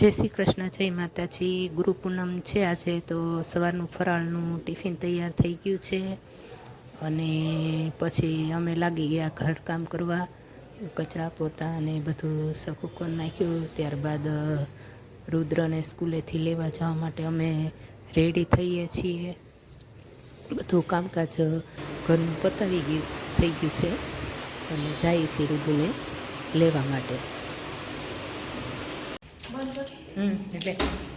જય શ્રી કૃષ્ણ, જય માતાજી. ગુરુ પૂનમ છે આજે તો સવારનું ફરાળનું ટિફિન તૈયાર થઈ ગયું છે અને પછી અમે લાગી ગયા ઘરકામ કરવા, કચરા પોતા અને બધું કરી નાખ્યું. ત્યારબાદ, રુદ્રને સ્કૂલેથી લેવા જવા માટે અમે રેડી થઈએ છીએ. બધું કામકાજ ઘરનું પતાવી ગયું, થઈ ગયું છે. અને જઈએ છીએ રુદ્રને લેવા માટે. હમ એટલે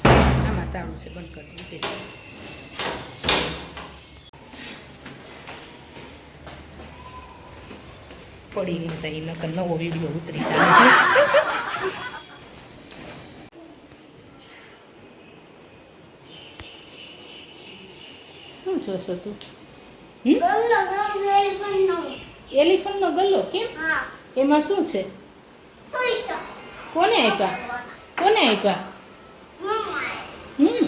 આમાં તાળું છે બંધ કરી દીધું પડી ગઈ જાય નકર નવો વીડિયો ઉતરી જાય. શું જોશો તું? એલિફન્ટનો ગલ્લો કેમ? એમાં શું છે? કોને આપ્યા? કોને આપ્યા હમ.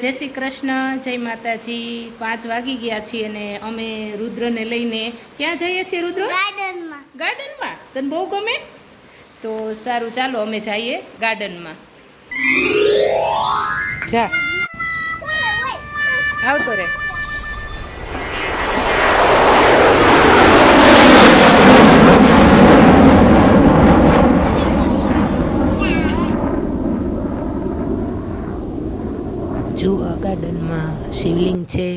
જય શ્રી કૃષ્ણ જય માતાજી. પાંચ વાગી ગયા છીએ અને અમે રુદ્રને લઈને ક્યાં જઈએ છીએ રુદ્ર? ગાર્ડનમાં. ગાર્ડનમાં? તને બહુ ગમે? તો સારું ચાલો અમે જઈએ ગાર્ડનમાં. જા. આવતો રે જો આ ગાર્ડનમાં શિવલિંગ છે,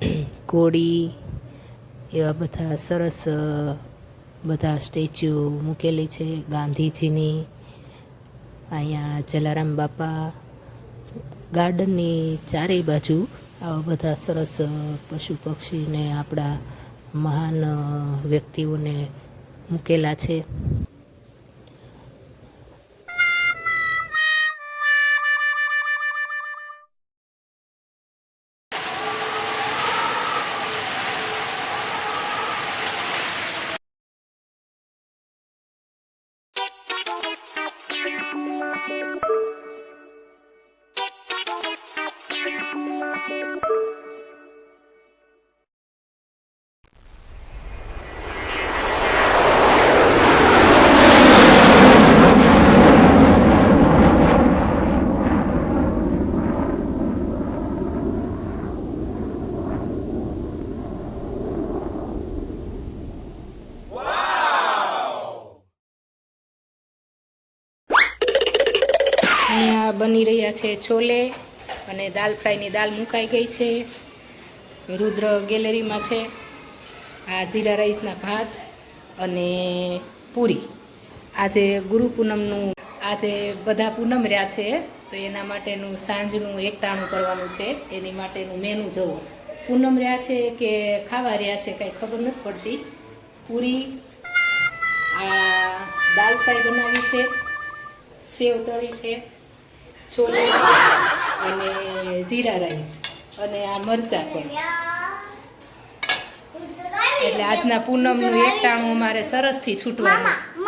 કોળી, એવા બધા સરસ બધા સ્ટેચ્યુ મૂકેલી છે, ગાંધીજીની, અહીંયા જલારામ બાપા, ગાર્ડનની ચારેય બાજુ આવા બધા સરસ પશુ પક્ષીને આપણા મહાન વ્યક્તિઓને મૂકેલા છે. Thank you. અહીંયા બની રહ્યા છે છોલે અને દાલ ફ્રાયની દાલ મુકાઈ ગઈ છે. રુદ્ર ગેલેરીમાં છે. આ જીરા રાઈસના ભાત અને પૂરી. આજે ગુરુ પૂનમનું આજે બધા પૂનમ રહ્યા છે, તો એના માટેનું સાંજનું એકટાણું કરવાનું છે. એની માટેનું મેનુ જુઓ પૂનમ રહ્યા છે કે ખાવા રહ્યા છે કાંઈ ખબર નથી પડતી. પૂરી, આ દાલ ફ્રાય બનાવી છે, સેવ તળી છે છોલે, અને જીરા રાઈસ, અને આ મરચાં પણ. એટલે આજના પૂનમનું એકટાણું અમારે સરસથી છૂટવાનું છે.